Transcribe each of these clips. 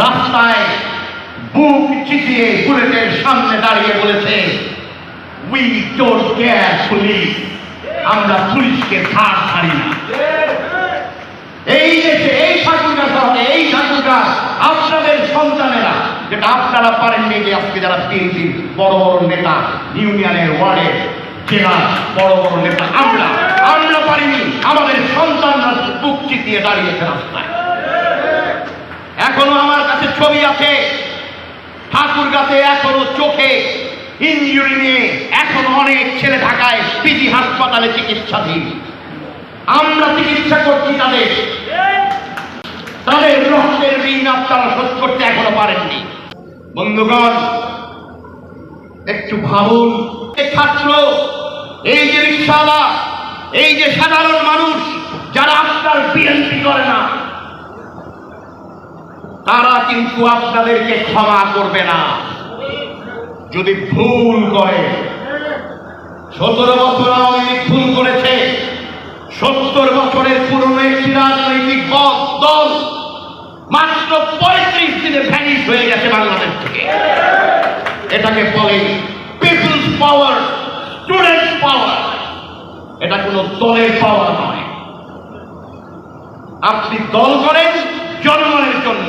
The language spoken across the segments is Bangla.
রাস্তায় বুক চিতিয়ে বুলেটের সামনে দাঁড়িয়ে বলেছে উই ডোন্ট কেয়ার পুলিশ আমরা পুলিশকে ধার ছাড়ি না। এই দেশে, এই ঠাকুরগাঁ শহরে, এই ঠাকুরগাঁ আপনাদের সন্তানেরা, যেটা আপনারা পারেননি যে আজকে যারা বিএনপির বড় বড় নেতা, ইউনিয়নের ওয়ার্ডের জেলার বড় বড় নেতা, আমরা আমরা পারিনি, আমাদের সন্তানরা বুক চিতিয়ে দাঁড়িয়েছে রাস্তায়। এখনও আমার কাছে ছবি আছে। ঠাকুরগাতে এখনও চোখে ইঞ্জুরি নিয়ে এখন অনেক ছেলে ঢাকায় পিজি হাসপাতালে চিকিৎসাধীন। আমরা চিকিৎসা করছি তাদের। তাদের রক্তের ঋণ আপনারা শোধ করতে এখনও পারেননি। বন্ধুগণ, একটু ভাবুন। ছাত্র, এই যে রিক্সাওয়ালা, এই যে সাধারণ মানুষ, যারা আপনার বিএনপি করে না তারা কিন্তু আপনাদেরকে ক্ষমা করবে না। যদি ভুল করে, সতেরো বছর আওয়ামী লীগ ভুল করেছে, সত্তর বছরের পুরনো একটি রাজনৈতিক দল মাত্র পঁয়ত্রিশ দিনে ভ্যানিশ হয়ে গেছে বাংলাদেশ থেকে। এটাকে বলে পিপলস পাওয়ার স্টুডেন্ট পাওয়ার এটা কোনো দলের পাওয়ার নয়। আপনি দল করেন, জনগণের জন্য।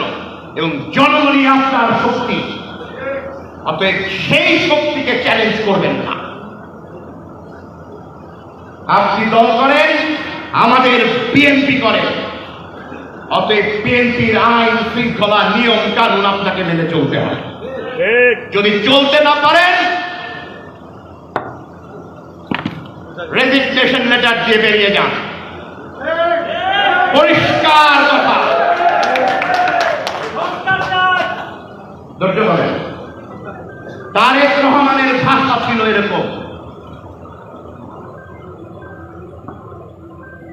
এবং জনগণই আপনার শক্তি। অতএব সেই শক্তিকে চ্যালেঞ্জ করবেন না। আপনি দল করেন আমাদের বিএনপি করেন। অতএব বিএনপির আইন শৃঙ্খলা নিয়ম কানুন আপনাকে মেনে চলতে হয় যদি চলতে না পারেন রেজিস্ট্রেশন লেটার দিয়ে বেরিয়ে যান। পরিষ্কার কথা। ধৈর্য ধরেন। তারেক রহমানের ভাষা ছিল এরকম।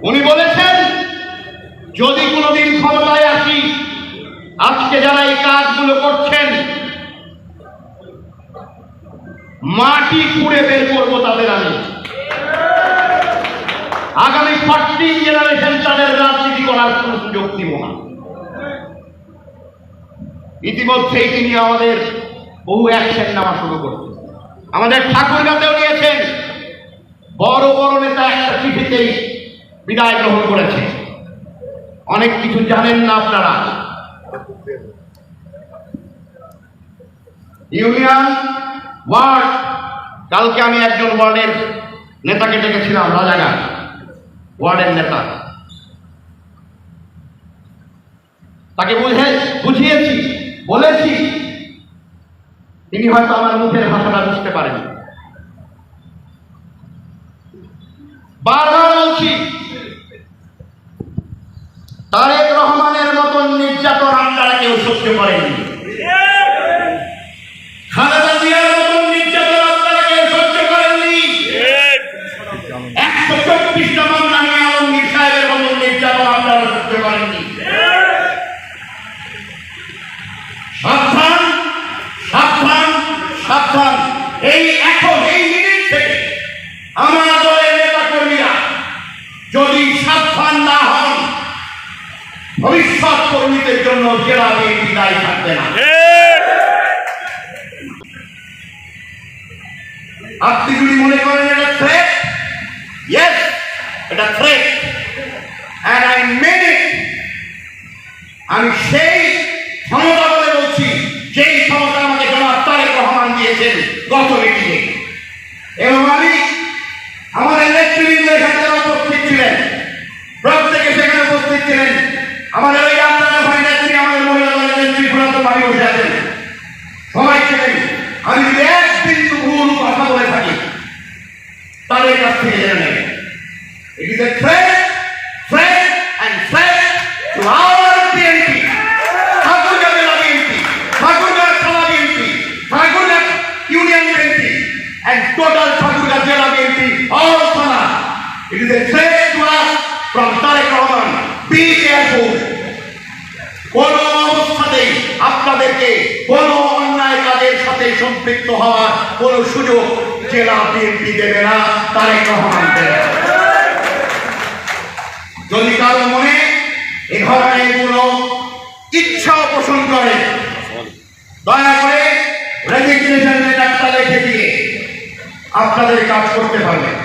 উনি বলেছেন, যদি কোনোদিন ক্ষমতায় আসি, আজকে যারা এই কাজগুলো করছেন, মাটি খুঁড়ে বের করব তাদের আমি। আগামী ফর্টিন জেনারেশন তাদের রাজনীতি করার কোনো সুযোগ দিব না। ইতিমধ্যেই তিনি আমাদের বহু অ্যাকশন নেওয়া শুরু করছেন। আমাদের ঠাকুর ঠাকুরগাতেও নিয়েছেন। বড় বড় নেতা একটা চিঠিতেই বিদায় গ্রহণ করেছে অনেক কিছু জানেন না আপনারা। ইউনিয়ন ওয়ার্ড, কালকে আমি একজন ওয়ার্ডের নেতাকে ডেকেছিলাম রাজাঘাট ওয়ার্ডের নেতা। তাকে বুঝে বুঝিয়েছি। বলেছি। তিনি হয়তো আমার মুখের ভাষাটা বুঝতে পারেন বারবার বলছি, তারেক রহমানের মতন নির্যাতন আপনারা কেউ সহ্য করেননি। এই এখন, এই মিনিট থেকে আমার দলের নেতা কর্মীরা যদি সাবধান না হন, ভবিষ্যৎ কর্মীদের জন্য জেলা বিএনপি দায়ী থাকবে না। আপনি যদি মনে করেন এটা থ্রেট ইয়েস এটা threat and I mean it আমি সেই গত মিটিংয়ে এবং আমি আমাদের নেতৃবৃন্দ এখানে যারা উপস্থিত ছিলেন, প্রত্যেকে সেখানে উপস্থিত ছিলেন। আমাদের ওই আপনারা ওখানে নেত্রী, আমাদের মহিলা দলের নেত্রী বসে আছেন। আমি যদি ভুল কথা বলে থাকি, তাদের কাছ থেকে জেনে নেবেন। From Tarek Rahman. Be careful. কোন অবস্থাতেই আপনাদেরকে কোন অন্যায় কাজের সাথে সম্পৃক্ত হওয়ার কোন সুযোগ জেলা বিএনপি দেবে না না। যদি কারও মনে এ ধরনের কোন ইচ্ছা পোষণ করে, দয়া করে রেজিগনেশন লেটারটা লিখে দিয়ে আপনাদের কাজ করতে পারবেন